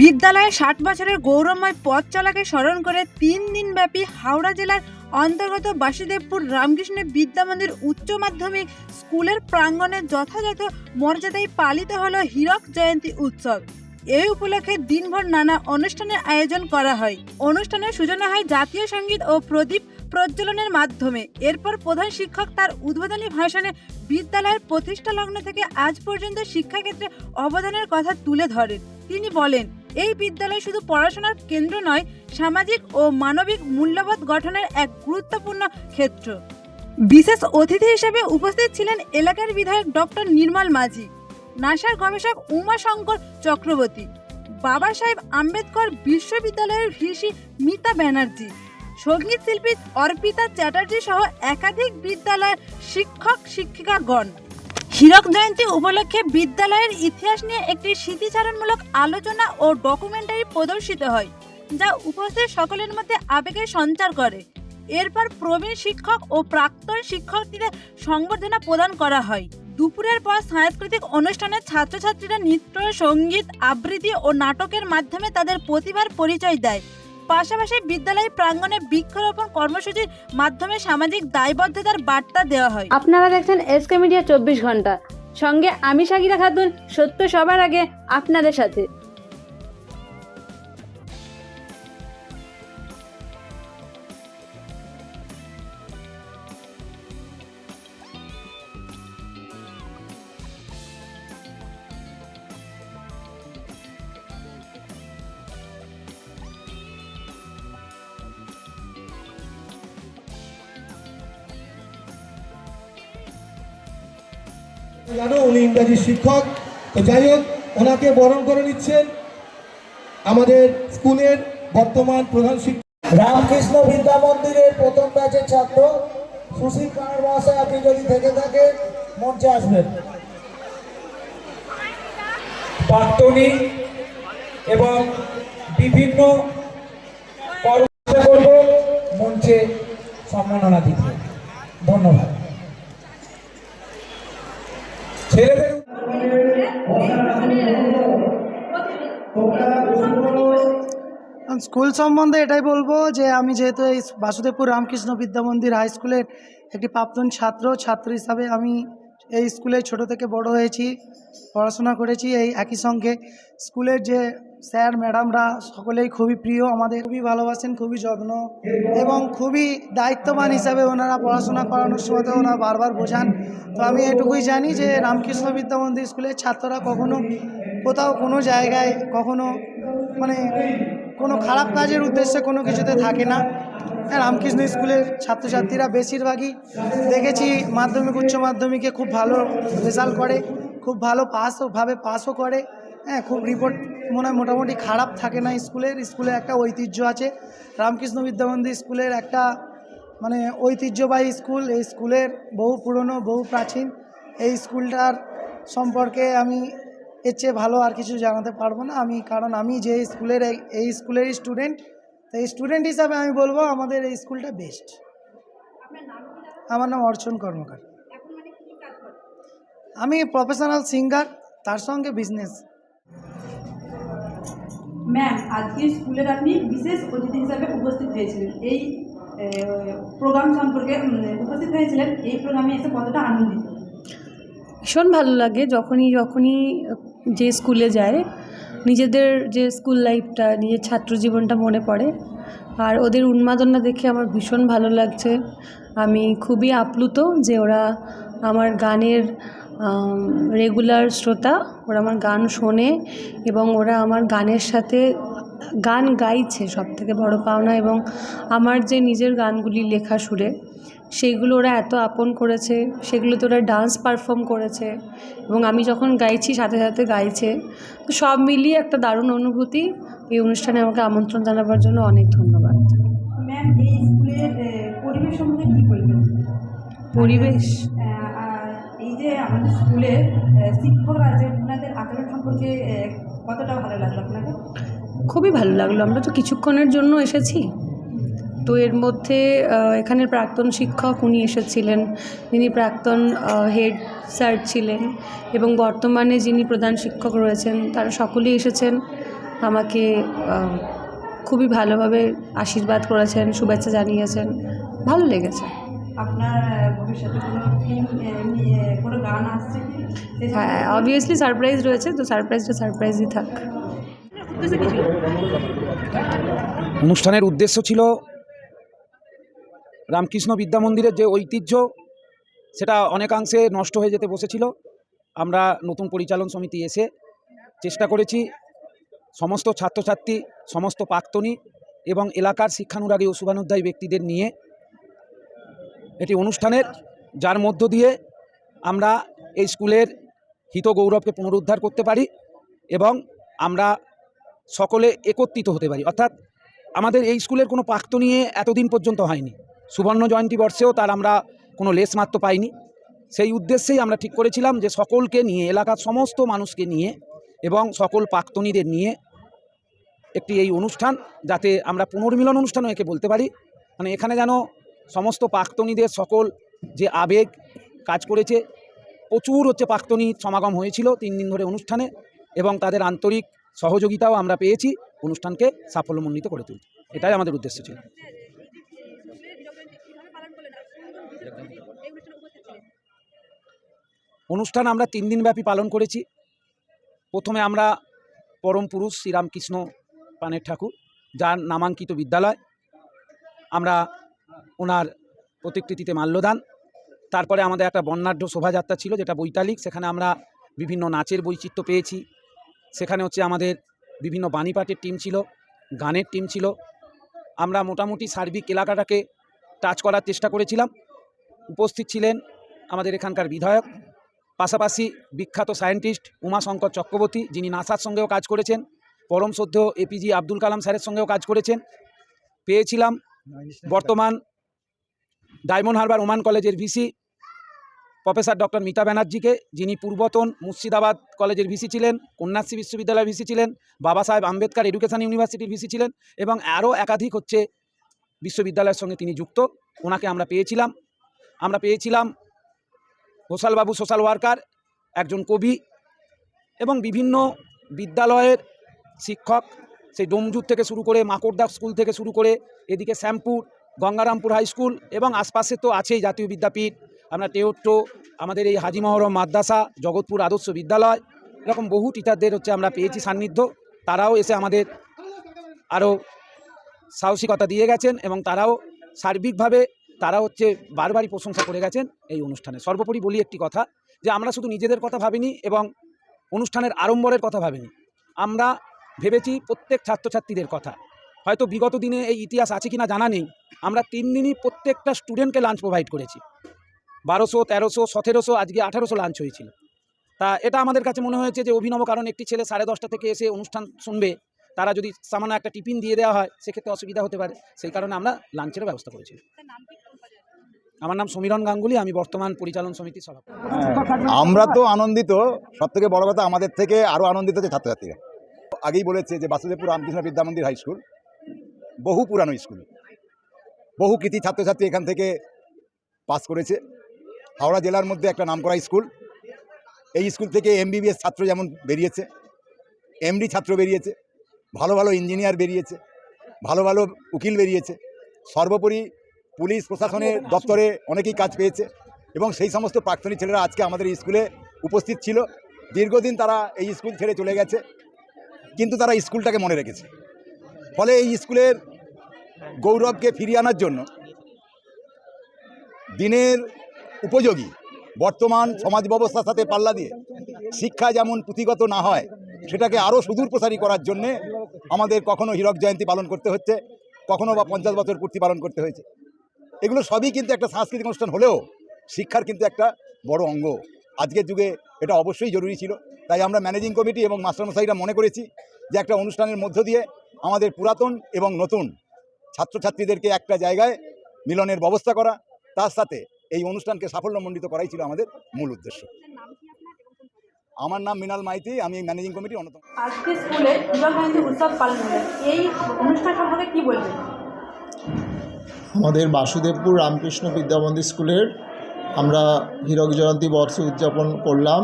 বিদ্যালয়ে ষাট বছরের গৌরবময় পথ চলাকে স্মরণ করে তিন দিনব্যাপী হাওড়া জেলার অন্তর্গত বাসুদেবপুর রামকৃষ্ণ বিদ্যা মন্দির উচ্চ মাধ্যমিক স্কুলের প্রাঙ্গণে যথাযথ মর্যাদায় পালিত হলো হীরক জয়ন্তী উৎসব। এই উপলক্ষে দিনভর নানা অনুষ্ঠানের আয়োজন করা হয়। অনুষ্ঠানের সূচনা হয় জাতীয় সংগীত ও প্রদীপ প্রজ্বলনের মাধ্যমে। এরপর প্রধান শিক্ষক তার উদ্বোধনী ভাষণে বিদ্যালয়ের প্রতিষ্ঠা লগ্ন থেকে আজ পর্যন্ত শিক্ষাক্ষেত্রে অবদানের কথা তুলে ধরেন। তিনি বলেন এই বিদ্যালয় শুধু পড়াশোনার কেন্দ্র নয়, সামাজিক ও মানবিক মূল্যবোধ গঠনের এক গুরুত্বপূর্ণ ক্ষেত্র। বিশেষ অতিথি হিসেবে উপস্থিত ছিলেন এলাকার বিধায়ক ডক্টর নির্মল মাঝি, নাসার গবেষক উমাশঙ্কর চক্রবর্তী, বাবা সাহেব আম্বেদকর বিশ্ববিদ্যালয়ের ভিসি মিতা ব্যানার্জি, সংগীত শিল্পী অর্পিতা চ্যাটার্জি সহ একাধিক বিদ্যালয়ের শিক্ষক শিক্ষিকাগণ হীরক জয়ন্তী উপলক্ষে বিদ্যালয়ের ইতিহাস নিয়ে একটি স্মৃতিচারণমূলক আলোচনা ও ডকুমেন্টারি প্রদর্শিত হয়, যা উপস্থিত সকলের মধ্যে আবেগের সঞ্চার করে। এরপর প্রবীণ শিক্ষক ও প্রাক্তন শিক্ষকদের সংবর্ধনা প্রদান করা হয়। দুপুরের পর সাংস্কৃতিক অনুষ্ঠানে ছাত্রছাত্রীরা নৃত্য, সংগীত, আবৃত্তি ও নাটকের মাধ্যমে তাদের প্রতিভার পরিচয় দেয়। পাশাপাশি বিদ্যালয় প্রাঙ্গণে বৃক্ষরোপণ কর্মসূচির মাধ্যমে সামাজিক দায়বদ্ধতার বার্তা দেওয়া হয়। আপনারা দেখছেন এসকে মিডিয়া চব্বিশ ঘণ্টা। সঙ্গে আমি সাকিরা খাতুন, সত্য সবার আগে আপনাদের সাথে। জানো, উনি ইংরাজি শিক্ষক। তো যাই হোক, ওনাকে বরণ করে নিচ্ছেন আমাদের স্কুলের বর্তমান প্রধান শিক্ষক। রামকৃষ্ণ বিদ্যা মন্দিরের প্রথম ব্যাচের ছাত্র। সুশীল কানার মহাশয়, আপনি যদি থেকে থাকেন, মঞ্চে আসবেন। প্রাক্তনী এবং বিভিন্ন মঞ্চে সম্মাননা দিতে। ধন্যবাদ। স্কুল সম্বন্ধে এটাই বলব যে আমি যেহেতু এই বাসুদেবপুর রামকৃষ্ণ বিদ্যা মন্দির হাই স্কুলের একটি প্রাক্তন ছাত্র ছাত্র হিসাবে আমি এই স্কুলে ছোট থেকে বড় হয়েছি, পড়াশোনা করেছি এই একই সঙ্গে। স্কুলের যে স্যার, ম্যাডামরা সকলেই খুবই প্রিয়, আমাদের খুবই ভালোবাসেন, খুবই যত্ন এবং খুবই দায়িত্ববান হিসাবে ওনারা পড়াশোনা করানোর সময় ওনারা বারবার বোঝান। তো আমি এটুকুই জানি যে রামকৃষ্ণ বিদ্যা মন্দির স্কুলের ছাত্ররা কখনো কোথাও কোনো জায়গায় কখনো মানে কোনো খারাপ কাজের উদ্দেশ্যে কোনো কিছুতে থাকে না। রামকৃষ্ণ স্কুলের ছাত্রছাত্রীরা বেশিরভাগই দেখেছি মাধ্যমিক, উচ্চ মাধ্যমিকে খুব ভালো রেজাল্ট করে, খুব ভালো পাসও ভাবে পাসও করে। হ্যাঁ খুব রিপোর্ট মনে হয় মোটামুটি খারাপ থাকে না স্কুলের। স্কুলে একটা ঐতিহ্য আছে, রামকৃষ্ণ বিদ্যামন্দির স্কুলের একটা মানে ঐতিহ্যবাহী স্কুল। এই স্কুলের বহু পুরনো, বহু প্রাচীন। এই স্কুলটার সম্পর্কে আমি এর চেয়ে ভালো আর কিছু জানাতে পারব না। আমি, কারণ আমি যে স্কুলের, এই স্কুলেরই স্টুডেন্ট তো এই স্টুডেন্ট হিসাবে আমি বলব আমাদের এই স্কুলটা বেস্ট আমার নাম অর্চন কর্মকার। আমি প্রফেশনাল সিঙ্গার তার সঙ্গে বিজনেস ম্যাম আজকে স্কুলের আপনি বিশেষ অতিথি হিসাবে উপস্থিত হয়েছিলেন। এই প্রোগ্রাম সম্পর্কে উপস্থিত হয়েছিলেন। এই প্রোগ্রামে এসে কতটা আনন্দিত? ভীষণ ভালো লাগে। যখনই যখনই যে স্কুলে যায় নিজেদের যে স্কুল লাইফটা নিজের ছাত্র জীবনটা মনে পড়ে। আর ওদের উন্মাদনা দেখে আমার ভীষণ ভালো লাগছে। আমি খুবই আপ্লুত যে ওরা আমার গানের রেগুলার শ্রোতা, ওরা আমার গান শোনে এবং ওরা আমার গানের সাথে গান গাইছে সব থেকে বড় পাওনা এবং আমার যে নিজের গানগুলি লেখা সুরে। সেইগুলো ওরা এত আপন করেছে সেগুলোতে ওরা ডান্স পারফর্ম করেছে এবং আমি যখন গাইছি সাথে সাথে গাইছে তো সব মিলিয়ে একটা দারুণ অনুভূতি। এই অনুষ্ঠানে আমাকে আমন্ত্রণ জানাবার জন্য অনেক ধন্যবাদ। ম্যাম এই স্কুলের পরিবেশ সম্পর্কে কী বলবেন? পরিবেশ? এই যে আমাদের স্কুলের আহ, শিক্ষকরা যে ওনাদের আচরণ সম্পর্কে কতটা ভালো লাগল আপনাকে? খুবই ভালো লাগল। আমরা তো কিছুক্ষণের জন্য এসেছি। তো এর মধ্যে এখানের প্রাক্তন শিক্ষক উনি এসেছিলেন। যিনি প্রাক্তন হেড স্যার ছিলেন এবং বর্তমানে যিনি প্রধান শিক্ষক রয়েছেন তারা সকলেই এসেছেন। আমাকে খুবই ভালোভাবে আশীর্বাদ করেছেন শুভেচ্ছা জানিয়েছেন। ভালো লেগেছে। আপনার ভবিষ্যতে কোনো কোনো গান আসছে হ্যাঁ অবভিয়াসলি সারপ্রাইজ রয়েছে তো সারপ্রাইজটা সারপ্রাইজই থাক। অনুষ্ঠানের উদ্দেশ্য ছিল রামকৃষ্ণ বিদ্যা মন্দিরের যে ঐতিহ্য, সেটা অনেকাংশে নষ্ট হয়ে যেতে বসেছিল। আমরা নতুন পরিচালন সমিতি এসে চেষ্টা করেছি। সমস্ত ছাত্রছাত্রী, সমস্ত প্রাক্তনী এবং এলাকার শিক্ষানুরাগী ও শুভানুধ্যায়ী ব্যক্তিদের নিয়ে এটি অনুষ্ঠানের, যার মধ্য দিয়ে আমরা এই স্কুলের হিত গৌরবকে পুনরুদ্ধার করতে পারি এবং আমরা সকলে একত্রিত হতে পারি। অর্থাৎ আমাদের এই স্কুলের কোনো প্রাক্ত নিয়ে এতদিন পর্যন্ত হয়নি। সুবর্ণ জয়ন্তী বর্ষেও তার আমরা কোনো লেশমাত্র পাইনি। সেই উদ্দেশ্যেই আমরা ঠিক করেছিলাম যে সকলকে নিয়ে, এলাকার সমস্ত মানুষকে নিয়ে এবং সকল প্রাক্তনীদের নিয়ে একটি এই অনুষ্ঠান যাতে আমরা পুনর্মিলন অনুষ্ঠানও একে বলতে পারি। মানে এখানে যেন সমস্ত প্রাক্তনীদের সকল যে আবেগ কাজ করেছে, প্রচুর হচ্ছে প্রাক্তনী সমাগম হয়েছিল তিন দিন ধরে অনুষ্ঠানে এবং তাদের আন্তরিক সহযোগিতাও আমরা পেয়েছি অনুষ্ঠানকে সাফল্যমণ্ডিত করে তুলতে। এটাই আমাদের উদ্দেশ্য ছিল। অনুষ্ঠান আমরা তিন দিনব্যাপী পালন করেছি। প্রথমে আমরা পরম পুরুষ শ্রীরামকৃষ্ণ পানের ঠাকুর, যার নামাঙ্কিত বিদ্যালয়। আমরা ওনার প্রতিকৃতিতে মাল্যদান। তারপরে আমাদের একটা বর্ণাঢ্য শোভাযাত্রা ছিল, যেটা বৈতালিক। সেখানে আমরা বিভিন্ন নাচের বৈচিত্র্য পেয়েছি। সেখানে হচ্ছে আমাদের বিভিন্ন বাণীপাঠের টিম ছিল, গানের টিম ছিল। আমরা মোটামুটি সার্বিক এলাকাটাকে টাচ করার চেষ্টা করেছিলাম। উপস্থিত ছিলেন আমাদের এখানকার বিধায়ক, পাশাপাশি বিখ্যাত সায়েন্টিস্ট উমাশঙ্কর চক্রবর্তী, যিনি নাসার সঙ্গেও কাজ করেছেন, পরম শ্রদ্ধ এপিজি আব্দুল কালাম স্যারের সঙ্গেও কাজ করেছেন। পেয়েছিলাম বর্তমান ডায়মন্ড হারবার ওমান কলেজের ভিসি প্রফেসর ডক্টর মিতা ব্যানার্জিকে, যিনি পূর্বতন মুর্শিদাবাদ কলেজের ভিসি ছিলেন, কন্যাশ্রী বিশ্ববিদ্যালয়ের ভিসি ছিলেন, বাবা সাহেব আম্বেদকর এডুকেশন ইউনিভার্সিটির ভিসি ছিলেন এবং আরও একাধিক হচ্ছে বিশ্ববিদ্যালয়ের সঙ্গে তিনি যুক্ত। ওনাকে আমরা পেয়েছিলাম। আমরা পেয়েছিলাম ঘোষালবাবু সোশ্যাল ওয়ার্কার, একজন কবি এবং বিভিন্ন বিদ্যালয়ের শিক্ষক। সেই ডোমজুর থেকে শুরু করে মাকড়দা স্কুল থেকে শুরু করে এদিকে শ্যামপুর, গঙ্গারামপুর হাই স্কুল এবং আশপাশে তো আছেই জাতীয় বিদ্যাপীঠ। আমরা টেওট্টো আমাদের এই হাজি মহরম মাদ্রাসা, জগৎপুর আদর্শ বিদ্যালয়, এরকম বহু টিচারদের হচ্ছে আমরা পেয়েছি সান্নিধ্য। তারাও এসে আমাদের আরও সাহসিকতা দিয়ে গেছেন এবং তারাও সার্বিকভাবে তারা হচ্ছে বারবারই প্রশংসা করে গেছেন এই অনুষ্ঠানে। সর্বোপরি বলি একটি কথা, যে আমরা শুধু নিজেদের কথা ভাবিনি এবং অনুষ্ঠানের আড়ম্বরের কথা ভাবিনি। আমরা ভেবেছি প্রত্যেক ছাত্রছাত্রীদের কথা। হয়তো বিগত দিনে এই ইতিহাস আছে কিনা জানা নেই। আমরা তিন দিনই প্রত্যেকটা স্টুডেন্টকে লাঞ্চ প্রোভাইড করেছি। বারোশো, তেরোশো, সতেরোশো, আজকে আঠারোশো লাঞ্চ হয়েছিল। তা এটা আমাদের কাছে মনে হয়েছে যে অভিনব কারণ একটি ছেলে সাড়ে দশটা থেকে এসে অনুষ্ঠান শুনবে। তারা যদি সামান্য একটা টিফিন দিয়ে দেওয়া হয়, সেক্ষেত্রে অসুবিধা হতে পারে। সেই কারণে আমরা লাঞ্চেরও ব্যবস্থা করেছি। আমার নাম সমীরণ গাঙ্গুলি, আমি বর্তমান পরিচালন সমিতির সভাপতি। আমরা তো আনন্দিত। সব থেকে বড় কথা আমাদের থেকে আরও আনন্দিত হচ্ছে ছাত্রছাত্রীরা। আগেই বলেছে যে বাসুদেবপুর রামকৃষ্ণ বিদ্যা মন্দির হাই স্কুল, বহু পুরানো স্কুল। বহু কৃতি ছাত্রছাত্রী এখান থেকে পাস করেছে। হাওড়া জেলার মধ্যে একটা নামকরা স্কুল। এই স্কুল থেকে এমবিবিএস ছাত্র যেমন বেরিয়েছে, এমডি ছাত্র বেরিয়েছে, ভালো ভালো ইঞ্জিনিয়ার বেরিয়েছে, ভালো ভালো উকিল বেরিয়েছে। সর্বোপরি পুলিশ প্রশাসনের দপ্তরে অনেকেই কাজ পেয়েছে এবং সেই সমস্ত প্রাক্তনী ছেলেরা আজকে আমাদের স্কুলে উপস্থিত ছিল। দীর্ঘদিন তারা এই স্কুল ছেড়ে চলে গেছে, কিন্তু তারা স্কুলটাকে মনে রেখেছে। ফলে এই স্কুলের গৌরবকে ফিরিয়ে আনার জন্য দিনের উপযোগী বর্তমান সমাজ ব্যবস্থার সাথে পাল্লা দিয়ে শিক্ষা যেমন পুঁথিগত না হয়, সেটাকে আরও সুদূর প্রসারী করার জন্যে আমাদের কখনো হীরক জয়ন্তী পালন করতে হচ্ছে, কখনো বা পঞ্চাশ বছর পূর্তি পালন করতে হয়েছে। এগুলো সবই কিন্তু একটা সাংস্কৃতিক অনুষ্ঠান হলেও শিক্ষার কিন্তু একটা বড় অঙ্গ। আজকের যুগে এটা অবশ্যই জরুরি ছিল। তাই আমরা ম্যানেজিং কমিটি এবং মাস্টারমশাইরা মনে করেছি যে একটা অনুষ্ঠানের মধ্য দিয়ে আমাদের পুরাতন এবং নতুন ছাত্রছাত্রীদেরকে একটা জায়গায় মিলনের ব্যবস্থা করা, তার সাথে এই অনুষ্ঠানকে সাফল্যমণ্ডিত করাই ছিল আমাদের মূল উদ্দেশ্য। আমার নাম মিনাল মাইতি, আমি ম্যানেজিং কমিটির অন্যতম। আজকে স্কুলে বিবাহ উৎসব পালন হলো। এই অনুষ্ঠান সম্পর্কে কি বলবেন? আমাদের বাসুদেবপুর রামকৃষ্ণ বিদ্যামন্দির স্কুলের আমরা হীরক জয়ন্তী বর্ষ উদযাপন করলাম।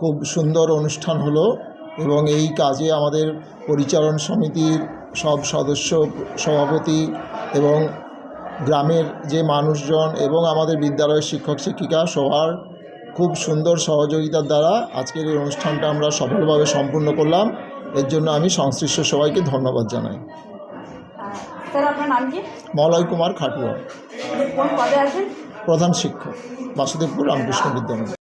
খুব সুন্দর অনুষ্ঠান হলো এবং এই কাজে আমাদের পরিচালন সমিতির সব সদস্য, সভাপতি এবং গ্রামের যে মানুষজন এবং আমাদের বিদ্যালয়ের শিক্ষক, শিক্ষিকা সবার খুব সুন্দর সহযোগিতার দ্বারা আজকের এই অনুষ্ঠানটা আমরা সফলভাবে সম্পূর্ণ করলাম। এর জন্য আমি সংশ্লিষ্ট সবাইকে ধন্যবাদ জানাই। স্যার, আপনার নাম কি? মলয় কুমার খাটুয়া। প্রধান শিক্ষক বাসুদেবপুর রামকৃষ্ণ বিদ্যামন্দির।